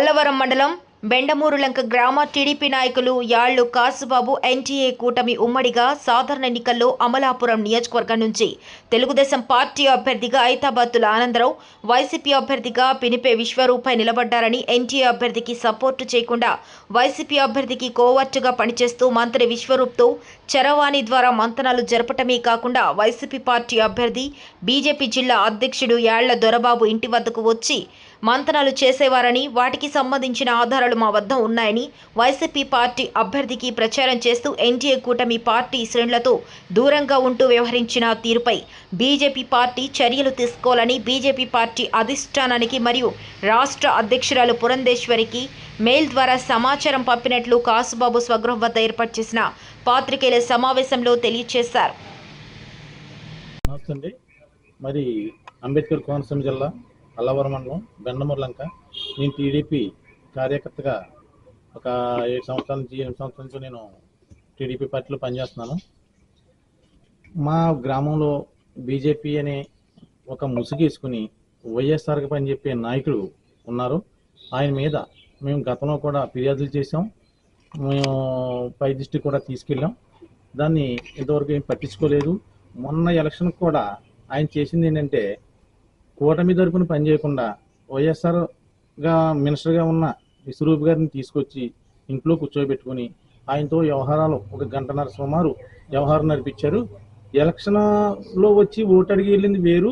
పల్లవరం మండలం బెండమూరులంక గ్రామ టీడీపీ నాయకులు యాళ్ళు కాసుబాబు ఎన్టీఏ కూటమి ఉమ్మడిగా సాధారణ ఎన్నికల్లో అమలాపురం నియోజకవర్గం నుంచి తెలుగుదేశం పార్టీ అభ్యర్థిగా ఐతాబాద్తుల ఆనందరావు వైసీపీ అభ్యర్థిగా పినిపే విశ్వరూపై నిలబడ్డారని ఎన్టీఏ అభ్యర్థికి సపోర్టు చేయకుండా వైసీపీ అభ్యర్థికి కోవర్టుగా పనిచేస్తూ మంత్రి విశ్వరూప్తో చరవాణి ద్వారా మంతనాలు జరపటమే కాకుండా వైసీపీ పార్టీ అభ్యర్థి బీజేపీ జిల్లా అధ్యక్షుడు యాళ్ళ దొరబాబు ఇంటి వద్దకు వచ్చి మంతనాలు చేసేవారని వాటికి సంబంధించిన ఆధారాలు మా వద్ద ఉన్నాయని వైసీపీ పార్టీ అభ్యర్థికి ప్రచారం చేస్తూ ఎన్డీఏ కూటమి పార్టీ శ్రేణులతో దూరంగా ఉంటూ వ్యవహరించిన తీరుపై బీజేపీ పార్టీ చర్యలు తీసుకోవాలని బీజేపీ పార్టీ అధిష్టానానికి మరియు రాష్ట్ర అధ్యక్షురాలు పురంధేశ్వరికి మెయిల్ ద్వారా సమాచారం పంపినట్లు కాసుబాబు స్వగృహం వద్ద ఏర్పాటు చేసిన పాత్రికేయుల సమావేశంలో తెలియజేశారు. మరి అంబేద్కర్ కోనసీమ జిల్లా అల్లవరం మండలం బెండమూరు లంక. నేను టీడీపీ కార్యకర్తగా ఒక ఏడు సంవత్సరాల నుంచి ఎనిమిది సంవత్సరాల నుంచి నేను టీడీపీ పార్టీలో పనిచేస్తున్నాను. మా గ్రామంలో బీజేపీ అనే ఒక ముసుగేసుకుని వైఎస్ఆర్కి పని చెప్పే నాయకుడు ఉన్నారు. ఆయన మీద మేము గతంలో కూడా ఫిర్యాదులు చేసాం మేము పై దిష్టి కూడా తీసుకెళ్ళాం. దాన్ని ఇంతవరకు ఏం పట్టించుకోలేదు. మొన్న ఎలక్షన్ కూడా ఆయన చేసింది ఏంటంటే కూటమి తరపున పనిచేయకుండా వైఎస్ఆర్గా మినిస్టర్గా ఉన్న విశ్వరూప్ గారిని తీసుకొచ్చి ఇంట్లో కూర్చోబెట్టుకుని ఆయనతో వ్యవహారాలు ఒక గంటన్నర సుమారు వ్యవహారం నడిపించారు. ఎలక్షన్లో వచ్చి ఓటు అడిగి వెళ్ళింది వేరు.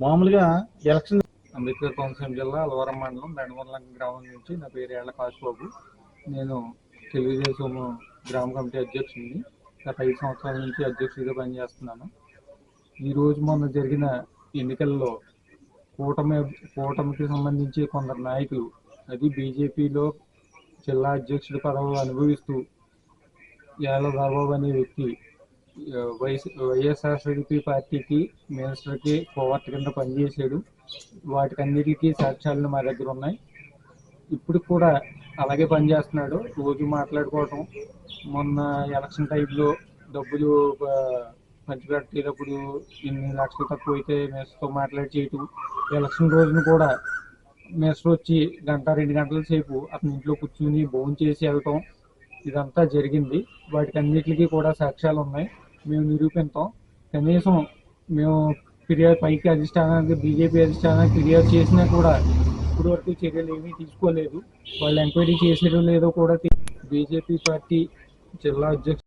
మామూలుగా ఎలక్షన్ అంబేద్కర్ కోనసీమ జిల్లా అలవరం మండలం బెండమర్లం గ్రామం నుంచి నా పేరు ఏళ్ళ కాశబాబు. నేను తెలుగుదేశం గ్రామ కమిటీ అధ్యక్షుడిని. గత ఐదు సంవత్సరాల నుంచి అధ్యక్షుడిగా పనిచేస్తున్నాను. ఈరోజు మొన్న జరిగిన ఎన్నికల్లో కూటమి కూటమికి సంబంధించి కొందరు నాయకులు అది బీజేపీలో జిల్లా అధ్యక్షుడి పదవులు అనుభవిస్తూ యాల బాబాబు అనే వ్యక్తి వైఎస్ వైఎస్ఆర్సీపీ పార్టీకి మినిస్టర్కి కోవర్ట్ కింద పనిచేశాడు. వాటికన్నిటికీ సాక్ష్యాలు మా దగ్గర ఉన్నాయి. ఇప్పుడు కూడా అలాగే పనిచేస్తున్నాడు. రోజు మాట్లాడుకోవటం. మొన్న ఎలక్షన్ టైంలో డబ్బులు ఆ, పంచిపెట్టేటప్పుడు ఇన్ని లక్షలు తక్కువ అయితే మేస్తో మాట్లాడి చేయటం ఎలక్షన్ రోజున కూడా మేస్టర్ వచ్చి గంట రెండు గంటల సేపు అతని ఇంట్లో కూర్చుని భోజనం చేసి వెళ్ళటం ఇదంతా జరిగింది. వాటికి అన్నిటికీ కూడా సాక్ష్యాలు ఉన్నాయి. మేము నిరూపిస్తాం. కనీసం మేము ఫిర్యాదు పైకి అధిష్టానానికి బీజేపీ అధిష్టానానికి ఫిర్యాదు చేసినా కూడా ఇప్పుడు వరకు చర్యలు ఏమీ తీసుకోలేదు. వాళ్ళు ఎంక్వైరీ చేసేటో లేదో కూడా బీజేపీ పార్టీ జిల్లా అధ్యక్షుడు